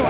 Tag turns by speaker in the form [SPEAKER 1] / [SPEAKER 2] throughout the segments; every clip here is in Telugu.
[SPEAKER 1] అన్నా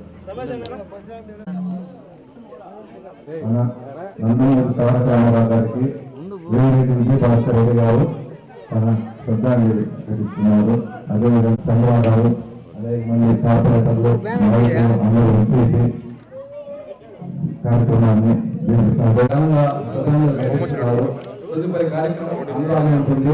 [SPEAKER 1] నందమూరి తారక రామారావు గారికి వేరేటి విజయభాస్కర్ రెడ్డి గారు తన శ్రద్ధాంజలి ఘటిస్తున్నారు అదేవిధంగా చంద్రబాబు అదే మంది కార్పొరేటర్లు అందరూ వచ్చేసి కార్యక్రమాన్ని శ్రద్ధాంజలి ఘటిస్తున్నారు తదుపరి కార్యక్రమం ఉంటుంది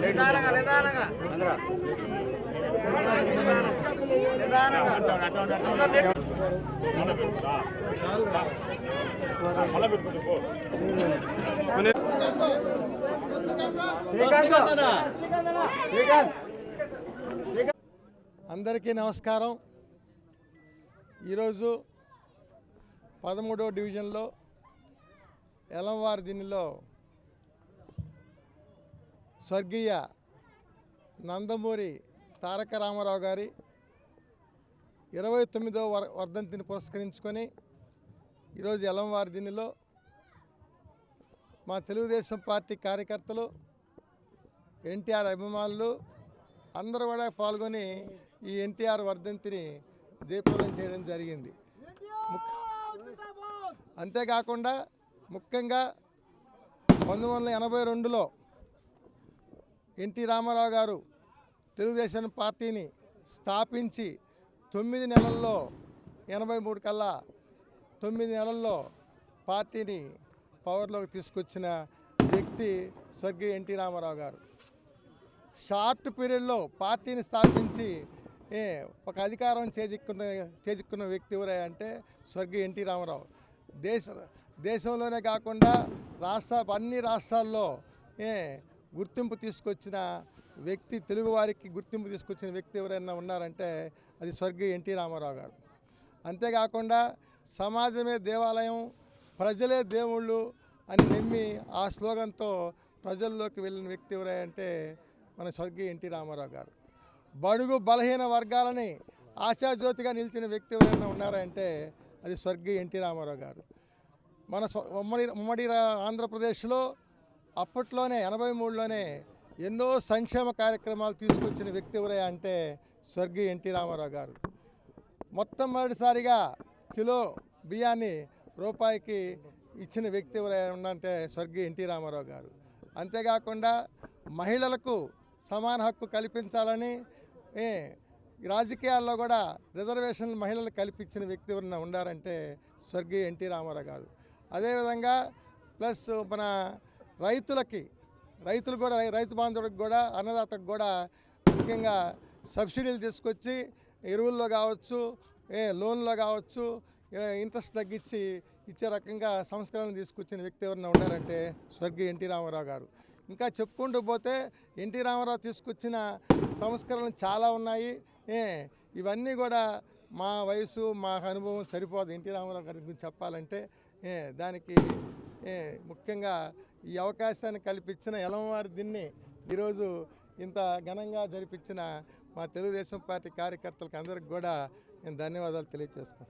[SPEAKER 2] నిదానంగా నిదానంగా. నిదానంగా అందరికీ నమస్కారం. ఈరోజు పదమూడవ డివిజన్లో ఎలంవారి దీనిలో స్వర్గీయ నందమూరి తారక రామారావు గారి ఇరవై తొమ్మిదవ వర్- వర్ధంతిని పురస్కరించుకొని ఈరోజు ఎలంవారి దీనిలో మా తెలుగుదేశం పార్టీ కార్యకర్తలు ఎన్టీఆర్ అభిమానులు అందరూ కూడా పాల్గొని ఈ ఎన్టీఆర్ వర్ధంతిని దీపదం చేయడం జరిగింది. ముఖ్య- అంతేకాకుండా ముఖ్యంగా పంతొమ్మిది వందల ఎనభై రెండులో ఎన్టీ రామారావు గారు తెలుగుదేశం పార్టీని స్థాపించి తొమ్మిది నెలల్లో ఎనభై మూడు కల్లా తొమ్మిది నెలల్లో పార్టీని పవర్లోకి తీసుకొచ్చిన వ్యక్తి స్వర్గీయ ఎన్టీ రామారావు గారు. షార్ట్ పీరియడ్లో పార్టీని స్థాపించి ఏ, ఒక అధికారం చేజిక్కున్న చేజిక్కున్న వ్యక్తి ఎవరే అంటే స్వర్గీయ ఎన్టీ రామారావు. దేశ దేశంలోనే కాకుండా రాష్ట్ర అన్ని రాష్ట్రాల్లో ఏ గుర్తింపు తీసుకొచ్చిన వ్యక్తి తెలుగువారికి గుర్తింపు తీసుకొచ్చిన వ్యక్తి ఎవరైనా ఉన్నారంటే అది స్వర్గీయ ఎన్టీ రామారావు గారు. అంతేకాకుండా సమాజమే దేవాలయం ప్రజలే దేవుళ్ళు అని నమ్మి ఆ స్లోగన్తో ప్రజల్లోకి వెళ్ళిన వ్యక్తి ఎవరంటే మన స్వర్గీయ ఎన్టీ రామారావు గారు. బడుగు బలహీన వర్గాలని ఆశాజ్యోతిగా నిలిచిన వ్యక్తి ఎవరైనా ఉన్నారంటే అది స్వర్గీయ ఎన్టీ రామారావు గారు. మన స్వ- ఉమ్మడి ఉమ్మడి రా- ఆంధ్రప్రదేశ్లో అప్పట్లోనే ఎనభై మూడులోనే ఎన్నో సంక్షేమ కార్యక్రమాలు తీసుకొచ్చిన వ్యక్తి ఎవరే అంటే స్వర్గీయ ఎన్టీ రామారావు గారు. మొట్టమొదటిసారిగా కిలో బియ్యాన్ని రూపాయికి ఇచ్చిన వ్యక్తి ఎవరైనా ఉందంటే స్వర్గీయ ఎన్టీ రామారావు గారు. అంతేకాకుండా మహిళలకు సమాన హక్కు కల్పించాలని ఏ, రాజకీయాల్లో కూడా రిజర్వేషన్ మహిళలు కల్పించిన వ్యక్తి ఉన్న ఉండారంటే స్వర్గీయ ఎన్టీ రామారావు గారు. అదేవిధంగా ప్లస్ మన రైతులకి రైతులు కూడా రైతు బాంధవుడికి కూడా అన్నదాతకు కూడా ముఖ్యంగా సబ్సిడీలు తీసుకొచ్చి ఎరువుల్లో కావచ్చు ఏ లోన్లో కావచ్చు ఇంట్రెస్ట్ తగ్గించి ఇచ్చే రకంగా సంస్కరణలు తీసుకొచ్చిన వ్యక్తి ఎవరైనా ఉన్నారంటే స్వర్గీయ ఎన్టీ రామారావు గారు. ఇంకా చెప్పుకుంటూ పోతే ఎన్టీ రామారావు తీసుకొచ్చిన సంస్కరణలు చాలా ఉన్నాయి. ఇవన్నీ కూడా మా వయసు మా అనుభవం సరిపోదు ఎన్టీ రామారావు గారి గురించి చెప్పాలంటే. దానికి ముఖ్యంగా ఈ అవకాశాన్ని కల్పించిన ఎలమవారి దీన్ని ఈరోజు ఇంత ఘనంగా జరిపించిన మా తెలుగుదేశం పార్టీ కార్యకర్తలకు అందరికి కూడా నేను ధన్యవాదాలు తెలియజేసుకుంటాను